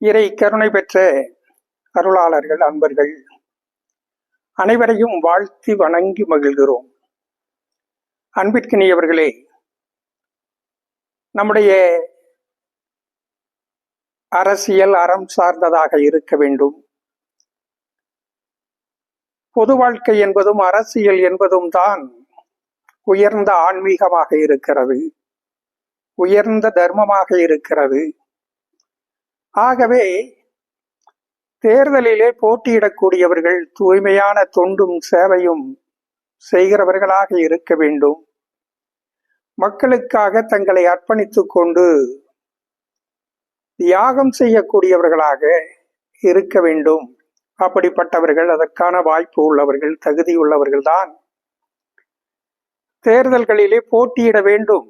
இறை கருணை பெற்ற அருளாளர்கள் அன்பர்கள் அனைவரையும் வாழ்த்தி வணங்கி மகிழ்கிறோம். அன்பிற்கினியவர்களே நம்முடைய அரசியல் அறம் சார்ந்ததாக இருக்க வேண்டும். பொது வாழ்க்கை என்பதும் அரசியல் என்பதும் தான் உயர்ந்த ஆன்மீகமாக இருக்கிறது உயர்ந்த தர்மமாக இருக்கிறது. ஆகவே தேர்தலிலே போட்டியிடக்கூடியவர்கள் தூய்மையான தொண்டும் சேவையும் செய்கிறவர்களாக இருக்க வேண்டும். மக்களுக்காக தங்களை அர்ப்பணித்து கொண்டு தியாகம் செய்யக்கூடியவர்களாக இருக்க வேண்டும். அப்படிப்பட்டவர்கள் அதற்கான வாய்ப்பு உள்ளவர்கள் தகுதி உள்ளவர்கள்தான் தேர்தல்களிலே போட்டியிட வேண்டும்.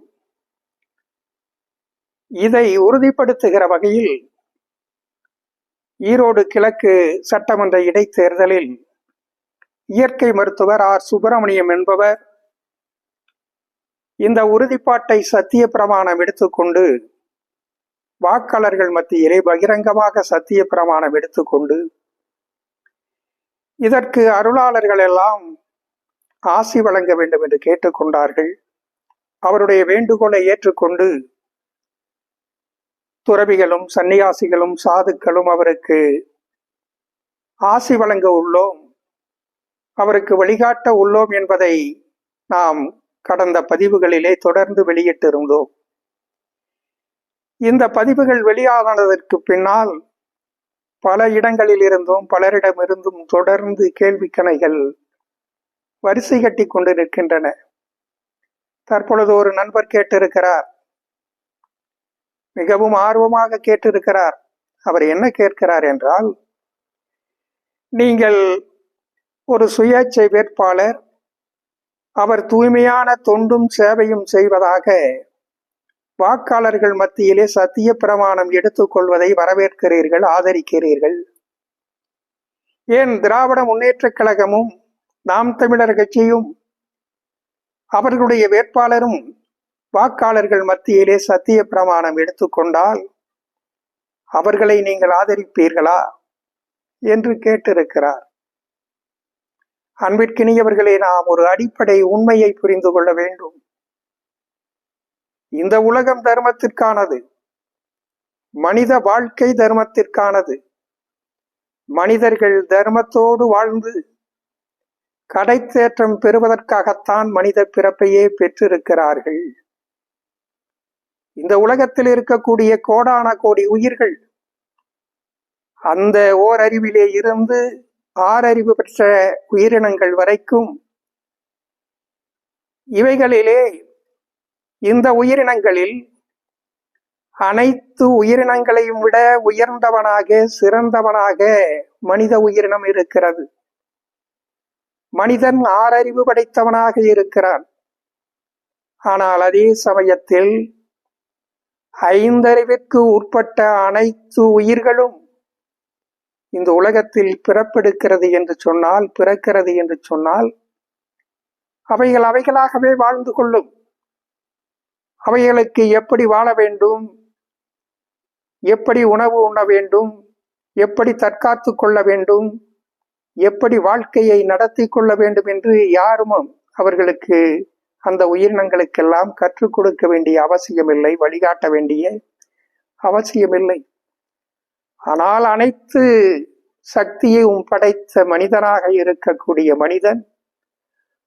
இதை உறுதிப்படுத்துகிற வகையில் ஈரோடு கிழக்கு சட்டமன்ற இடைத்தேர்தலில் இயற்கை மருத்துவர் ஆர். சுப்பிரமணியம் என்பவர் இந்த உறுதிப்பாட்டை சத்திய பிரமாணம் எடுத்துக்கொண்டு வாக்காளர்கள் மத்தியிலே பகிரங்கமாக சத்திய பிரமாணம் எடுத்துக்கொண்டு இதற்கு அருளாளர்கள் எல்லாம் ஆசி வழங்க வேண்டும் என்று கேட்டுக்கொண்டார்கள். அவருடைய வேண்டுகோளை ஏற்றுக்கொண்டு துறவிகளும் சன்னியாசிகளும் சாதுக்களும் அவருக்கு ஆசி வழங்க உள்ளோம். அவருக்கு வழிகாட்ட உள்ளோம் என்பதை நாம் கடந்த பதிவுகளிலே தொடர்ந்து வெளியிட்டிருந்தோம். இந்த பதிவுகள் வெளியானதற்கு பின்னால் பல இடங்களில் இருந்தும் பலரிடமிருந்தும் தொடர்ந்து கேள்விக்கணைகள் வரிசை கட்டி கொண்டு நிற்கின்றன தற்பொழுது ஒரு நண்பர் கேட்டிருக்கிறார். மிகவும் ஆர்வமாக கேட்டிருக்கிறார். அவர் என்ன கேட்கிறார் என்றால் நீங்கள் ஒரு சுயேட்சை வேட்பாளர் அவர் தூய்மையான தொண்டும் சேவையும் செய்வதாக வாக்காளர்கள் மத்தியிலே சத்திய பிரமாணம் எடுத்துக்கொள்வதை வரவேற்கிறீர்கள் ஆதரிக்கிறீர்கள். ஏன் திராவிட முன்னேற்றக் கழகமும் நாம் தமிழர் கட்சியும் அவர்களுடைய வேட்பாளரும் வாக்காளர்கள் மத்தியிலே சத்திய பிரமாணம் எடுத்துக்கொண்டால் அவர்களை நீங்கள் ஆதரிப்பீர்களா என்று கேட்டிருக்கிறார். அன்பிற்கினியவர்களே நாம் ஒரு அடிப்படை உண்மையை புரிந்து கொள்ள வேண்டும். இந்த உலகம் தர்மத்திற்கானது. மனித வாழ்க்கை தர்மத்திற்கானது. மனிதர்கள் தர்மத்தோடு வாழ்ந்து கடைத்தேற்றம் பெறுவதற்காகத்தான் மனித பிறப்பையே பெற்றிருக்கிறார்கள். இந்த உலகத்தில் இருக்கக்கூடிய கோடான கோடி உயிர்கள் அந்த ஓரறிவிலே இருந்து ஆறறிவு பெற்ற உயிரினங்கள் வரைக்கும் இவைகளிலே இந்த உயிரினங்களில் அனைத்து உயிரினங்களையும் விட உயர்ந்தவனாக சிறந்தவனாக மனித உயிரினம் இருக்கிறது. மனிதன் ஆறறிவு படைத்தவனாக இருக்கிறான். ஆனால் அதே சமயத்தில் ஐந்தறிவிற்கு உட்பட்ட அனைத்து உயிர்களும் இந்த உலகத்தில் பிறப்பெடுக்கிறது என்று சொன்னால் பிறக்கிறது என்று சொன்னால் அவைகள் அவைகளாகவே வாழ்ந்து கொள்ளும். அவைகளுக்கு எப்படி வாழ வேண்டும்? எப்படி உணவு உண்ண வேண்டும்? எப்படி தற்காத்து கொள்ள வேண்டும்? எப்படி வாழ்க்கையை நடத்தி கொள்ள வேண்டும் என்று யாரும் அவர்களுக்கு அந்த உயிரினங்களுக்கெல்லாம் கற்றுக் கொடுக்க வேண்டிய அவசியமில்லை வழிகாட்ட வேண்டிய அவசியமில்லை. ஆனால் அனைத்து சக்தியையும் படைத்த மனிதனாக இருக்கக்கூடிய மனிதன்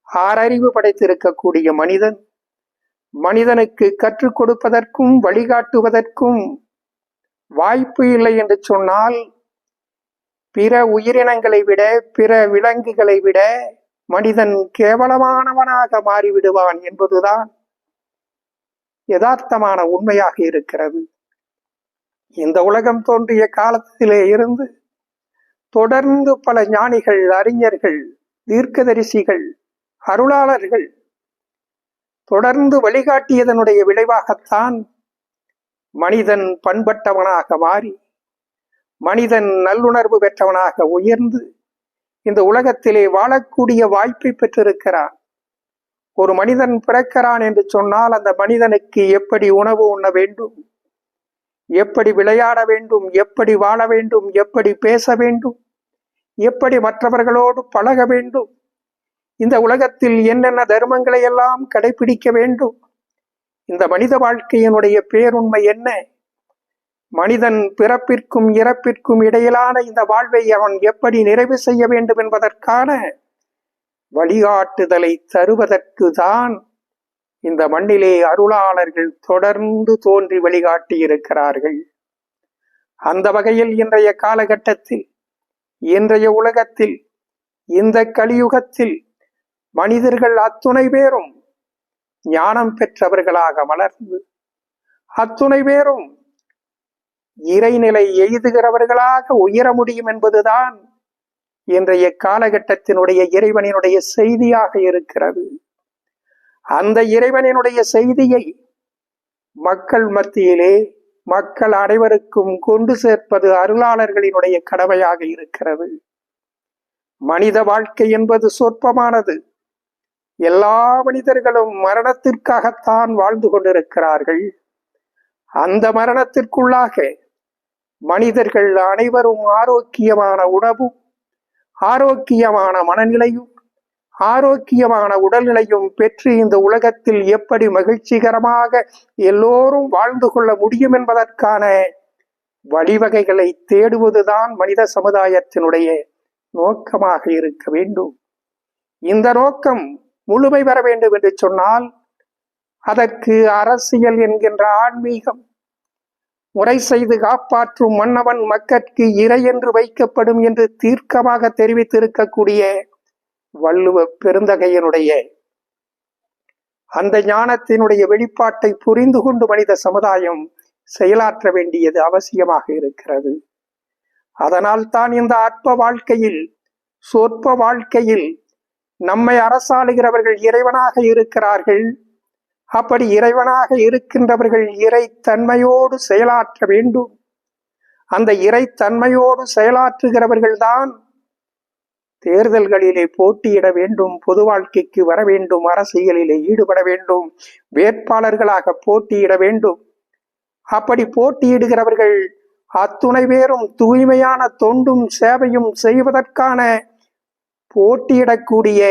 ஆறறிவு படைத்திருக்கக்கூடிய மனிதன் மனிதனுக்கு கற்றுக் கொடுப்பதற்கும் வழிகாட்டுவதற்கும் வாய்ப்பு இல்லை என்று சொன்னால் பிற உயிரினங்களை விட பிற விலங்குகளை விட மனிதன் கேவலமானவனாக மாறிவிடுவான் என்பதுதான் யதார்த்தமான உண்மையாக இருக்கிறது. இந்த உலகம் தோன்றிய காலத்திலே இருந்து தொடர்ந்து பல ஞானிகள் அறிஞர்கள் தீர்க்கதரிசிகள் அருளாளர்கள் தொடர்ந்து வழிகாட்டியதனுடைய விளைவாகத்தான் மனிதன் பண்பட்டவனாக மாறி மனிதன் நல்லுணர்வு பெற்றவனாக உயர்ந்து இந்த உலகத்திலே வாழக்கூடிய வாய்ப்பை பெற்றிருக்கிறான் ஒரு மனிதன் பிறக்கிறான் என்று சொன்னால் அந்த மனிதனுக்கு எப்படி உணவு உண்ண வேண்டும்? எப்படி விளையாட வேண்டும்? எப்படி வாழ வேண்டும்? எப்படி பேச வேண்டும்? எப்படி மற்றவர்களோடு பழக வேண்டும்? இந்த உலகத்தில் என்னென்ன தர்மங்களை எல்லாம் கடைபிடிக்க வேண்டும்? இந்த மனித வாழ்க்கையினுடைய பேருண்மை என்ன? மனிதன் பிறப்பிற்கும் இறப்பிற்கும் இடையிலான இந்த வாழ்வை அவன் எப்படி நிறைவு செய்ய வேண்டும் என்பதற்கான வழிகாட்டுதலை தருவதற்கு தான் இந்த மண்ணிலே அருளாளர்கள் தொடர்ந்து தோன்றி வழிகாட்டி இருக்கிறார்கள் அந்த வகையில் இன்றைய காலகட்டத்தில் இன்றைய உலகத்தில் இந்த கலியுகத்தில் மனிதர்கள் அத்துணை பேரும் ஞானம் பெற்றவர்களாக வளர்ந்து அத்துணை பேரும் இறைநிலை எய்துகிறவர்களாக உயர முடியும் என்பதுதான் இன்றைய காலகட்டத்தினுடைய இறைவனினுடைய செய்தியாக இருக்கிறது. அந்த இறைவனினுடைய செய்தியை மக்கள் மத்தியிலே மக்கள் அனைவருக்கும் கொண்டு சேர்ப்பது அருளாளர்களினுடைய கடமையாக இருக்கிறது. மனித வாழ்க்கை என்பது சொற்பமானது. எல்லா மனிதர்களும் மரணத்திற்காகத்தான் வாழ்ந்து கொண்டிருக்கிறார்கள். அந்த மரணத்திற்குள்ளாக மனிதர்கள் அனைவரும் ஆரோக்கியமான உணவும் ஆரோக்கியமான மனநிலையும் ஆரோக்கியமான உடல்நிலையும் பெற்று இந்த உலகத்தில் எப்படி மகிழ்ச்சிகரமாக எல்லோரும் வாழ்ந்து கொள்ள முடியும் என்பதற்கான வழிவகைகளை தேடுவதுதான் மனித சமுதாயத்தினுடைய நோக்கமாக இருக்க வேண்டும். இந்த நோக்கம் முழுமை பெற வேண்டும் என்று சொன்னால் அதற்கு அரசியல் என்கின்ற ஆன்மீகம். முறை செய்து காப்பாற்றும் மன்னவன் மக்கட்கு இறை என்று வைக்கப்படும் என்று தீர்க்கமாக தெரிவித்திருக்கக்கூடிய வள்ளுவ பெருந்தகையனுடைய அந்த ஞானத்தினுடைய வெளிப்பாட்டை புரிந்து கொண்டு மனித சமுதாயம் செயலாற்ற வேண்டியது அவசியமாக இருக்கிறது. அதனால் தான் இந்த அற்ப வாழ்க்கையில் சொற்ப வாழ்க்கையில் நம்மை அரசாளுகிறவர்கள் இறைவனாக இருக்கிறார்கள். அப்படி இறைவனாக இருக்கின்றவர்கள் இறை தன்மையோடு செயலாற்ற வேண்டும். அந்த இறை தன்மையோடு செயலாற்றுகிறவர்கள்தான் தேர்தல்களிலே போட்டியிட வேண்டும் பொது வாழ்க்கைக்கு வர வேண்டும் அரசியலிலே ஈடுபட வேண்டும் வேட்பாளர்களாக போட்டியிட வேண்டும். அப்படி போட்டியிடுகிறவர்கள் அத்துணை பேரும் தூய்மையான தொண்டும் சேவையும் செய்வதற்கான போட்டியிடக்கூடிய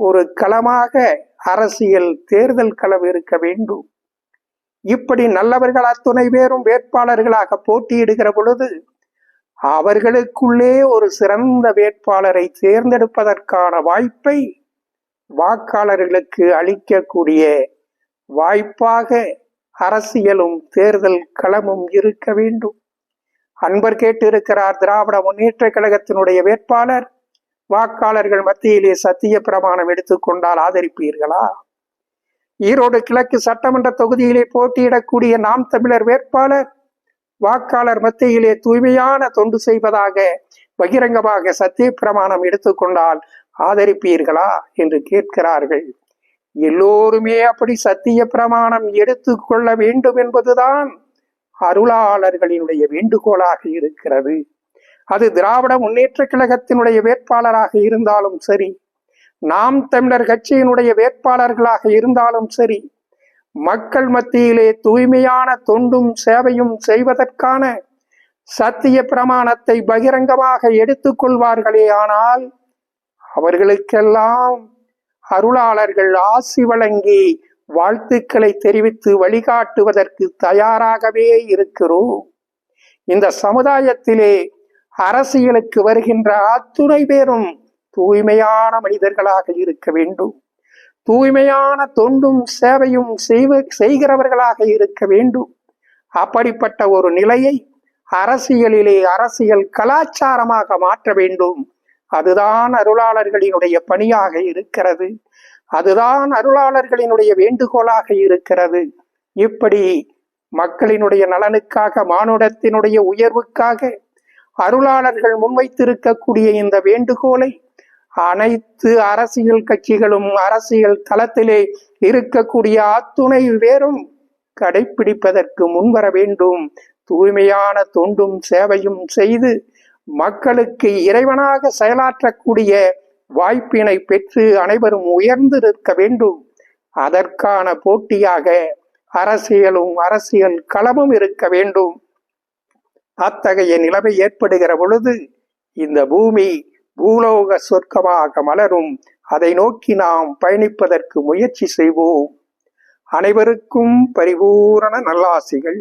ஒரு களமாக அரசியல் தேர்தல் களம் இருக்க வேண்டும். இப்படி நல்லவர்கள் அத்துணை பேரும் வேட்பாளர்களாக போட்டியிடுகிற பொழுது அவர்களுக்குள்ளே ஒரு சிறந்த வேட்பாளரை தேர்ந்தெடுப்பதற்கான வாய்ப்பை வாக்காளர்களுக்கு அளிக்கக்கூடிய வாய்ப்பாக அரசியலும் தேர்தல் களமும் இருக்க வேண்டும். அன்பர் கேட்டிருக்கிறார் திராவிட முன்னேற்ற கழகத்தினுடைய வேட்பாளர் வாக்காளர்கள் மத்தியிலே சத்திய பிரமாணம் எடுத்துக்கொண்டால் ஆதரிப்பீர்களா? ஈரோடு கிழக்கு சட்டமன்ற தொகுதியிலே போட்டியிடக்கூடிய நாம் தமிழர் வேட்பாளர் வாக்காளர் மத்தியிலே தூய்மையான தொண்டு செய்வதாக பகிரங்கமாக சத்திய பிரமாணம் எடுத்துக்கொண்டால் ஆதரிப்பீர்களா? என்று கேட்கிறார்கள். எல்லோருமே அப்படி சத்திய பிரமாணம் எடுத்துக்கொள்ள வேண்டும் என்பதுதான் அருளாளர்களினுடைய வேண்டுகோளாக இருக்கிறது. அது திராவிட முன்னேற்ற கழகத்தினுடைய வேட்பாளராக இருந்தாலும் சரி நாம் தமிழர் கட்சியினுடைய வேட்பாளர்களாக இருந்தாலும் சரி மக்கள் மத்தியிலே தூய்மையான தொண்டும் சேவையும் செய்வதற்கான சத்திய பிரமாணத்தை பகிரங்கமாக எடுத்துக்கொள்வார்களே ஆனால் அவர்களுக்கெல்லாம் அருளாளர்கள் ஆசி வழங்கி வாழ்த்துக்களை தெரிவித்து வழிகாட்டுவதற்கு தயாராகவே இருக்கிறோம். இந்த சமுதாயத்திலே அரசியலுக்கு வருகின்ற அத்துணை பேரும் தூய்மையான மனிதர்களாக இருக்க வேண்டும். தூய்மையான தொண்டும் சேவையும் செய்வ செய்கிறவர்களாக இருக்க வேண்டும். அப்படிப்பட்ட ஒரு நிலையை அரசியலிலே அரசியல் கலாச்சாரமாக மாற்ற வேண்டும். அதுதான் அருளாளர்களினுடைய பணியாக இருக்கிறது. அதுதான் அருளாளர்களினுடைய வேண்டுகோளாக இருக்கிறது. இப்படி மக்களினுடைய நலனுக்காக மானுடத்தினுடைய உயர்வுக்காக அருளாளர்கள் முன்வைத்திருக்கக்கூடிய இந்த வேண்டுகோளை அனைத்து அரசியல் கட்சிகளும் அரசியல் தளத்திலே இருக்கக்கூடிய அத்துணை வேறும் கடைபிடிப்பதற்கு முன்வர வேண்டும். தூய்மையான தொண்டும் சேவையும் செய்து மக்களுக்கு இறைவனாக செயலாற்றக்கூடிய வாய்ப்பினை பெற்று அனைவரும் உயர்ந்து நிற்க வேண்டும். அதற்கான போட்டியாக அரசியலும் அரசியல் களமும் இருக்க வேண்டும். அத்தகைய நிலைமை ஏற்படுகிற பொழுது இந்த பூமி பூலோக சொர்க்கமாக மலரும். அதை நோக்கி நாம் பயணிப்பதற்கு முயற்சி செய்வோம். அனைவருக்கும் பரிபூரண நல்லாசிகள்.